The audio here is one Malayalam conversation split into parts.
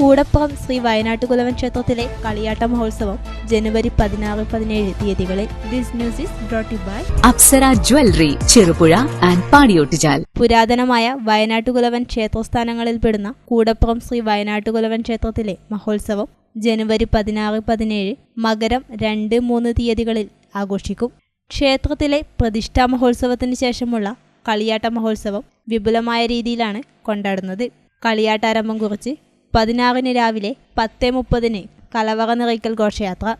കൂടപ്പുറം ശ്രീ വയനാട്ടുകുലവൻ ക്ഷേത്രത്തിലെ കളിയാട്ട മഹോത്സവം ജനുവരി പതിനാറ് പതിനേഴ് തീയതികളിൽ. This news is brought by Apsara jewellery Cherupuzha and Padiyottuchal. പുരാതനമായ വയനാട്ടുകുലവൻ ക്ഷേത്രസ്ഥാനങ്ങളിൽ പെടുന്ന കൂടപ്പുറം ശ്രീ വയനാട്ടുകുലവൻ ക്ഷേത്രത്തിലെ മഹോത്സവം ജനുവരി പതിനാറ് പതിനേഴ് മകരം രണ്ട് മൂന്ന് തീയതികളിൽ ആഘോഷിക്കും. ക്ഷേത്രത്തിലെ പ്രതിഷ്ഠാ മഹോത്സവത്തിന് ശേഷമുള്ള കളിയാട്ട മഹോത്സവം വിപുലമായ രീതിയിലാണ് കൊണ്ടാടുന്നത്. കളിയാട്ടാരംഭം കുറിച്ച് പതിനാറിന് രാവിലെ പത്ത് മുപ്പതിന് കലവറ നിറയ്ക്കൽ ഘോഷയാത്ര.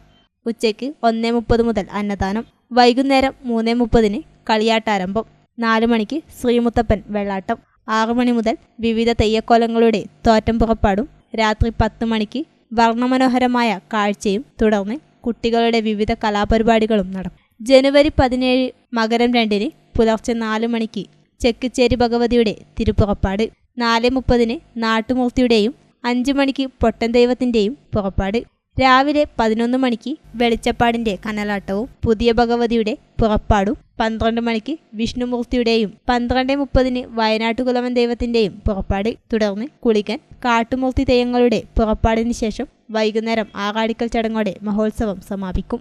ഉച്ചയ്ക്ക് ഒന്ന് മുപ്പത് മുതൽ അന്നദാനം. വൈകുന്നേരം മൂന്ന് മുപ്പതിന് കളിയാട്ടാരംഭം. നാല് മണിക്ക് ശ്രീമുത്തപ്പൻ വെള്ളാട്ടം. ആറു മണി മുതൽ വിവിധ തെയ്യക്കോലങ്ങളുടെ തോറ്റം പുറപ്പാടും. രാത്രി പത്ത് മണിക്ക് വർണമനോഹരമായ കാഴ്ചയും തുടർന്ന് കുട്ടികളുടെ വിവിധ കലാപരിപാടികളും നടക്കും. ജനുവരി പതിനേഴ് മകരം രണ്ടിന് പുലർച്ചെ നാല് മണിക്ക് ചെക്കിച്ചേരി ഭഗവതിയുടെ തിരുപ്പുറപ്പാട്. നാല് മുപ്പതിന് നാട്ടുമൂർത്തിയുടെയും അഞ്ച് മണിക്ക് പൊട്ടൻ ദൈവത്തിന്റെയും പുറപ്പാട്. രാവിലെ പതിനൊന്ന് മണിക്ക് വെളിച്ചപ്പാടിന്റെ കനലാട്ടവും പുതിയ ഭഗവതിയുടെ പുറപ്പാടും പന്ത്രണ്ട് മണിക്ക് വിഷ്ണുമൂർത്തിയുടെയും പന്ത്രണ്ട് മുപ്പതിന് വയനാട്ടുകുലവൻ ദൈവത്തിന്റെയും പുറപ്പാട്. തുടർന്ന് കുളിക്കൻ കാട്ടുമൂർത്തി തെയ്യങ്ങളുടെ പുറപ്പാടിന് ശേഷം വൈകുന്നേരം ആറാടിക്കൽ ചടങ്ങോടെ മഹോത്സവം സമാപിക്കും.